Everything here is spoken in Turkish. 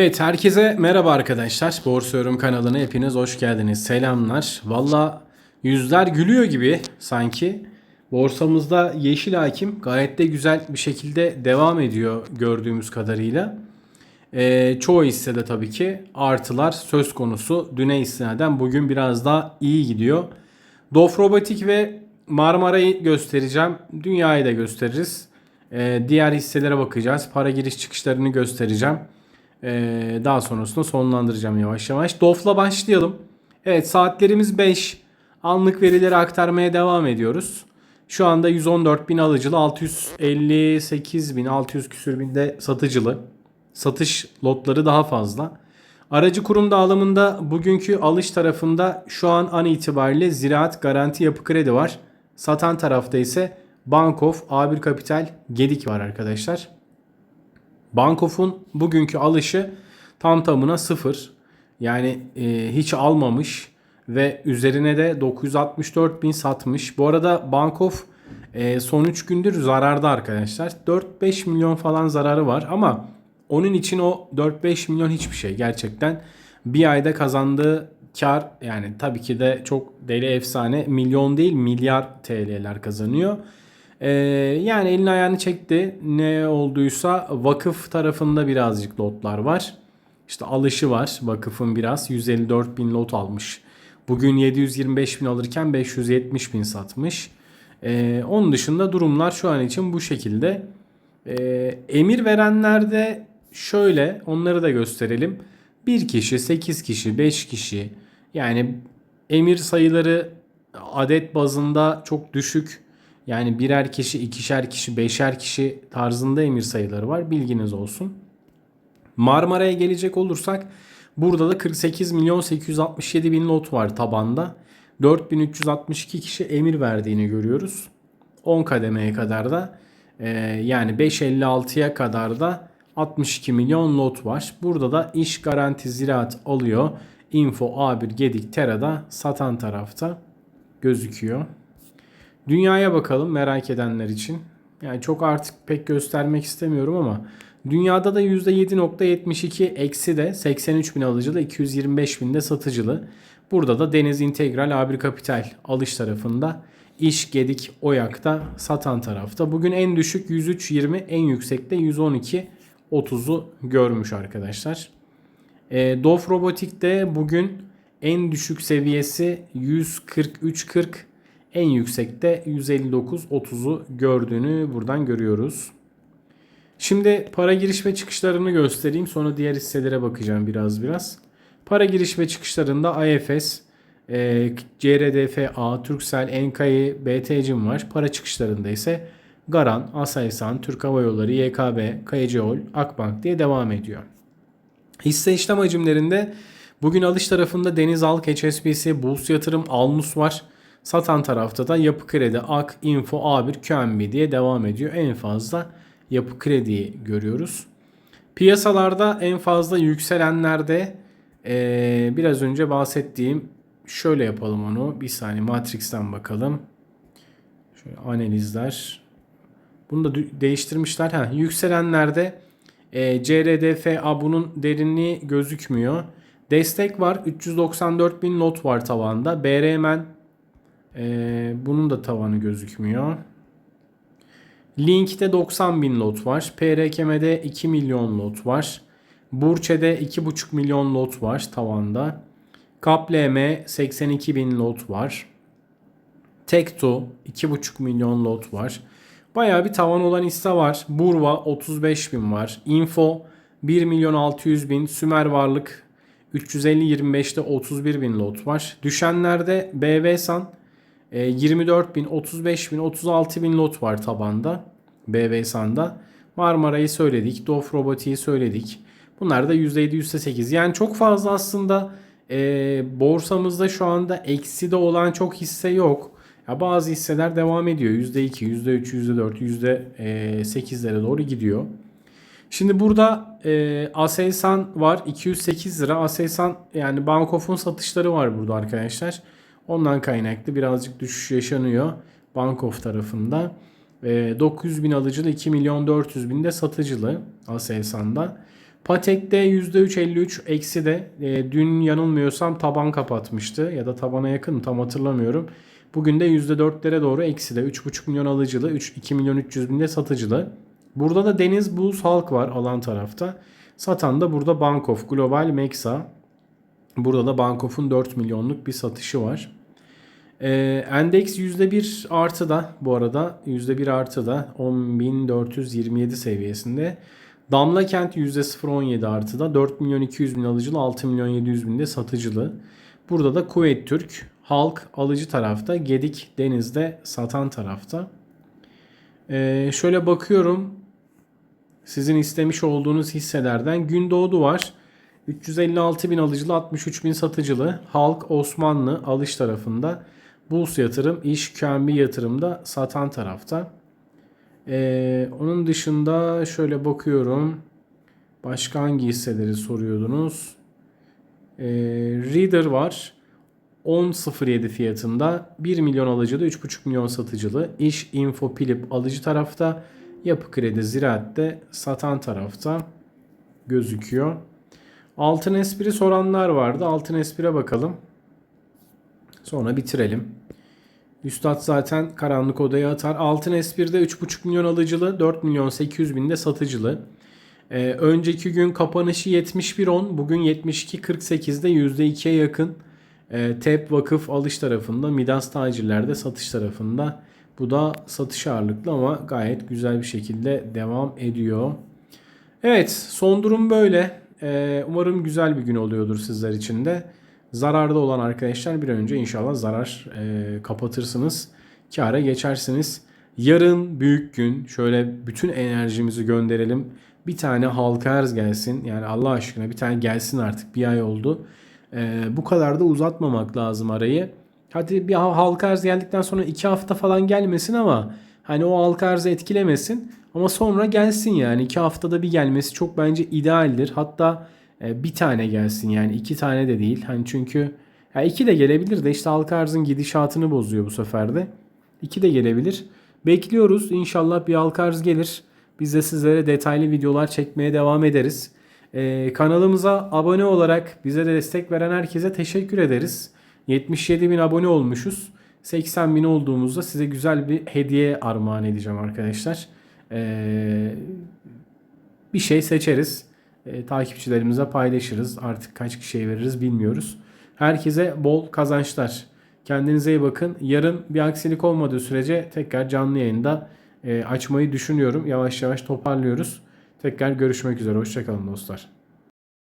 Evet herkese merhaba arkadaşlar. Borsa Yorum kanalına hepiniz hoş geldiniz. Selamlar. Valla yüzler gülüyor gibi sanki. Borsamızda yeşil hakim gayet de güzel bir şekilde devam ediyor gördüğümüz kadarıyla. Ee, çoğu hissede tabii ki artılar söz konusu. Düne istinaden bugün biraz daha iyi gidiyor. Dof Robotik ve Marmara'yı göstereceğim. Dünyayı da gösteririz. Ee, diğer hisselere bakacağız. Para giriş çıkışlarını göstereceğim. Ee, daha sonrasında sonlandıracağım yavaş yavaş. DOF'la başlayalım. Evet saatlerimiz 5. Anlık verileri aktarmaya devam ediyoruz. Şu anda 114 bin alıcılı, 658 bin, 600 küsür binde satıcılı. Satış lotları daha fazla. Aracı kurum dağılımında bugünkü alış tarafında şu an an itibariyle Ziraat Garanti Yapı Kredi var. Satan tarafta ise Bankof, A1 Kapital, Gedik var arkadaşlar. Bankof'un bugünkü alışı tam tamına sıfır. Yani e, hiç almamış ve üzerine de 964 bin satmış. Bu arada Bankof e, son 3 gündür zararda arkadaşlar. 4-5 milyon falan zararı var ama onun için o 4-5 milyon hiçbir şey gerçekten. Bir ayda kazandığı kar yani tabii ki de çok deli efsane milyon değil milyar TL'ler kazanıyor. Ee, yani elini ayağını çekti. Ne olduysa vakıf tarafında birazcık lotlar var. İşte alışı var vakıfın biraz. 154 bin lot almış. Bugün 725 bin alırken 570 bin satmış. Ee, onun dışında durumlar şu an için bu şekilde. Ee, emir verenlerde şöyle onları da gösterelim. 1 kişi, 8 kişi, 5 kişi yani emir sayıları adet bazında çok düşük. Yani birer kişi, ikişer kişi, beşer kişi tarzında emir sayıları var. Bilginiz olsun. Marmara'ya gelecek olursak burada da 48 milyon 867 bin lot var tabanda. 4362 kişi emir verdiğini görüyoruz. 10 kademeye kadar da e, yani 5.56'ya kadar da 62 milyon lot var. Burada da iş garanti ziraat alıyor. Info A1 Gedik Tera'da satan tarafta gözüküyor. Dünyaya bakalım merak edenler için. Yani çok artık pek göstermek istemiyorum ama dünyada da %7.72 eksi de 83 bin alıcılı 225 bin de satıcılı. Burada da Deniz Integral A1 Kapital alış tarafında İş Gedik Oyak'ta satan tarafta. Bugün en düşük 103.20 en yüksekte 112.30'u görmüş arkadaşlar. E, Dof Robotik'te bugün en düşük seviyesi 143.40 en yüksekte 159.30'u gördüğünü buradan görüyoruz. Şimdi para giriş ve çıkışlarını göstereyim. Sonra diğer hisselere bakacağım biraz biraz. Para giriş ve çıkışlarında IFS, e, CRDFA, Turkcell, Enkai, BTC'm var. Para çıkışlarında ise Garan, Aselsan, Türk Hava Yolları, YKB, Kayacıol, Akbank diye devam ediyor. Hisse işlem hacimlerinde bugün alış tarafında Denizalk, HSBC, Bulls Yatırım, Alnus var. Satan tarafta da Yapı Kredi, AK, Info, A1, QNB diye devam ediyor. En fazla Yapı Kredi'yi görüyoruz. Piyasalarda en fazla yükselenlerde ee, biraz önce bahsettiğim şöyle yapalım onu. Bir saniye Matrix'ten bakalım. Şöyle analizler. Bunu da değiştirmişler. Ha, yükselenlerde e, CRDFA bunun derinliği gözükmüyor. Destek var. 394 bin lot var tavanda. BRMN ee, bunun da tavanı gözükmüyor. Link'te 90 bin lot var. PRKM'de 2 milyon lot var. Burçe'de 2,5 milyon lot var tavanda. KAPLM 82 bin lot var. Tekto 2,5 milyon lot var. Baya bir tavan olan hisse var. Burva 35 bin var. Info 1 milyon 600 bin. Sümer Varlık 350-25'te 31 bin lot var. Düşenlerde BV San 24 bin, 35 bin, 36 bin lot var tabanda BV San'da. Marmara'yı söyledik. Dof Robotik'i söyledik. Bunlar da %7, %8. Yani çok fazla aslında e, borsamızda şu anda eksi de olan çok hisse yok. Ya bazı hisseler devam ediyor. %2, %3, %4, %8'lere doğru gidiyor. Şimdi burada e, Aselsan var 208 lira. Aselsan yani Bankof'un satışları var burada arkadaşlar. Ondan kaynaklı birazcık düşüş yaşanıyor Bankof tarafında. E, 900 bin alıcılı 2 milyon 400 bin de satıcılı Aselsan'da. Patek'te %3.53 eksi de e, dün yanılmıyorsam taban kapatmıştı ya da tabana yakın tam hatırlamıyorum. Bugün de %4'lere doğru eksi de 3.5 milyon alıcılı 3, 2 milyon 300 binde satıcılı. Burada da Deniz Buz Halk var alan tarafta. Satan da burada Bankof Global Mexa. Burada da Bankof'un 4 milyonluk bir satışı var. Ee, endeks %1 artı da bu arada %1 artı da 10.427 seviyesinde. Damla Kent %0.17 artı da 4 milyon 200 bin alıcılı 6 milyon 700 bin de satıcılı. Burada da Kuveyt Türk halk alıcı tarafta Gedik Deniz'de satan tarafta. Ee, şöyle bakıyorum sizin istemiş olduğunuz hisselerden Gündoğdu var. 356 bin alıcılı 63 bin satıcılı. Halk Osmanlı alış tarafında. Burs yatırım, iş QNB yatırımda satan tarafta. Ee, onun dışında şöyle bakıyorum. Başka hangi hisseleri soruyordunuz? Ee, Reader var. 10.07 fiyatında 1 milyon alıcılı 3.5 milyon satıcılı. İş Info Pilip alıcı tarafta. Yapı Kredi Ziraat'te satan tarafta gözüküyor. Altın espri soranlar vardı. Altın espire bakalım. Sonra bitirelim. Üstad zaten karanlık odaya atar. Altın espirde 3.5 milyon alıcılı, 4 milyon 800 binde satıcılı. Ee, önceki gün kapanışı 71.10, bugün 72.48'de %2'ye yakın. Ee, TEP vakıf alış tarafında, Midas tacirlerde satış tarafında. Bu da satış ağırlıklı ama gayet güzel bir şekilde devam ediyor. Evet son durum böyle. Ee, umarım güzel bir gün oluyordur sizler için de. Zararda olan arkadaşlar bir önce inşallah zarar e, kapatırsınız. Kâra geçersiniz. Yarın büyük gün. Şöyle bütün enerjimizi gönderelim. Bir tane halka arz gelsin. Yani Allah aşkına bir tane gelsin artık. Bir ay oldu. Ee, bu kadar da uzatmamak lazım arayı. Hadi bir halka arz geldikten sonra iki hafta falan gelmesin ama hani o halka arzı etkilemesin. Ama sonra gelsin yani. iki haftada bir gelmesi çok bence idealdir. Hatta e, bir tane gelsin yani iki tane de değil. Hani çünkü ya iki de gelebilir de işte halka arzın gidişatını bozuyor bu sefer de. İki de gelebilir. Bekliyoruz. İnşallah bir halka arz gelir. Biz de sizlere detaylı videolar çekmeye devam ederiz. Ee, kanalımıza abone olarak bize de destek veren herkese teşekkür ederiz. 77 bin abone olmuşuz. 80 bin olduğumuzda size güzel bir hediye armağan edeceğim arkadaşlar. Ee, bir şey seçeriz. Ee, takipçilerimize paylaşırız. Artık kaç kişiye veririz bilmiyoruz. Herkese bol kazançlar. Kendinize iyi bakın. Yarın bir aksilik olmadığı sürece tekrar canlı yayında e, açmayı düşünüyorum. Yavaş yavaş toparlıyoruz. Tekrar görüşmek üzere. Hoşçakalın dostlar.